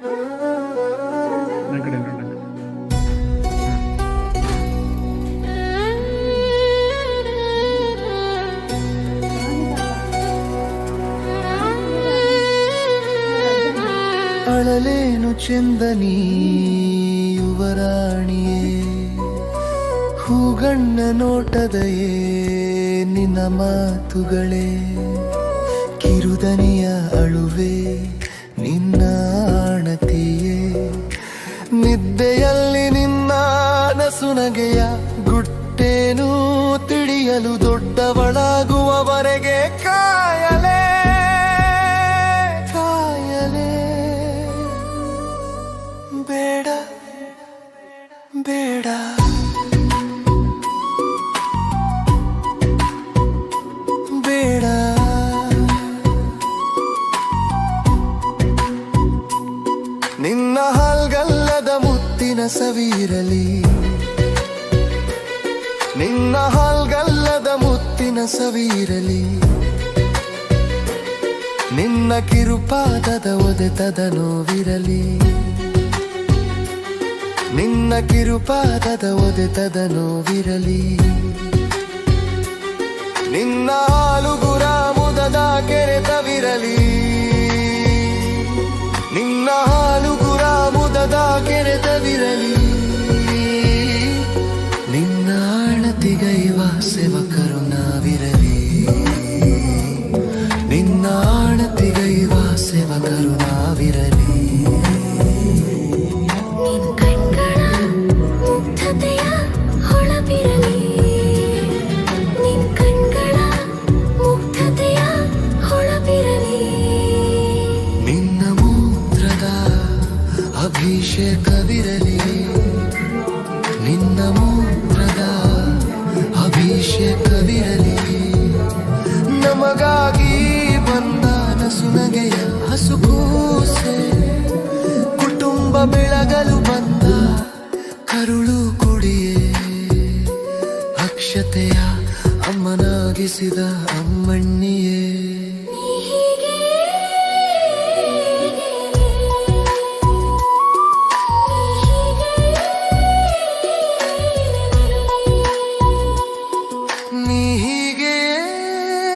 ಅಳಲೇನು ಚಂದನಿ ಯುವರಾಣಿಯೇ? ಹೂಗಣ್ಣ ನೋಟದಯೇ ನಿನ್ನ ಮಾತುಗಳೇ? ಕಿರುದನಿಯ ಅಳುವೆ? ನಿದ್ದೆಯಲ್ಲಿ ನಿನ್ನ ನಸುನಗೆಯ ಗುಟ್ಟೇನು ತಿಳಿಯಲು ದೊಡ್ಡವಳಾಗುವವರೆಗೆ ಸವಿರಲಿ. ನಿನ್ನ ಹಾಲ್ಗಲ್ಲದ ಮುತ್ತಿನ ಸವಿರಲಿ. ನಿನ್ನ ಕಿರುಪಾದದ ಒದೆತದ ನೋವಿರಲಿ ನಿನ್ನ ಕಿರುಪಾದದ ಒದೆತದ ನೋವಿರಲಿ ನಿನ್ನ ಮುಗ್ಧತೆಯ ಹೊಳಪಿರಲಿ. ನಿನ್ನ ಮೂತ್ರದ ಅಭಿಷೇಕವಿರಲಿ. ನಿನ್ನ ಮೂತ್ರದ ಅಭಿಷೇಕವಿರಲಿ. ನಮಗಾಗಿ ಕೊಡಿಯೇ ಅಕ್ಷತೆಯ ಅಮ್ಮನಾಗಿಸಿದ ಅಮ್ಮಣ್ಣ.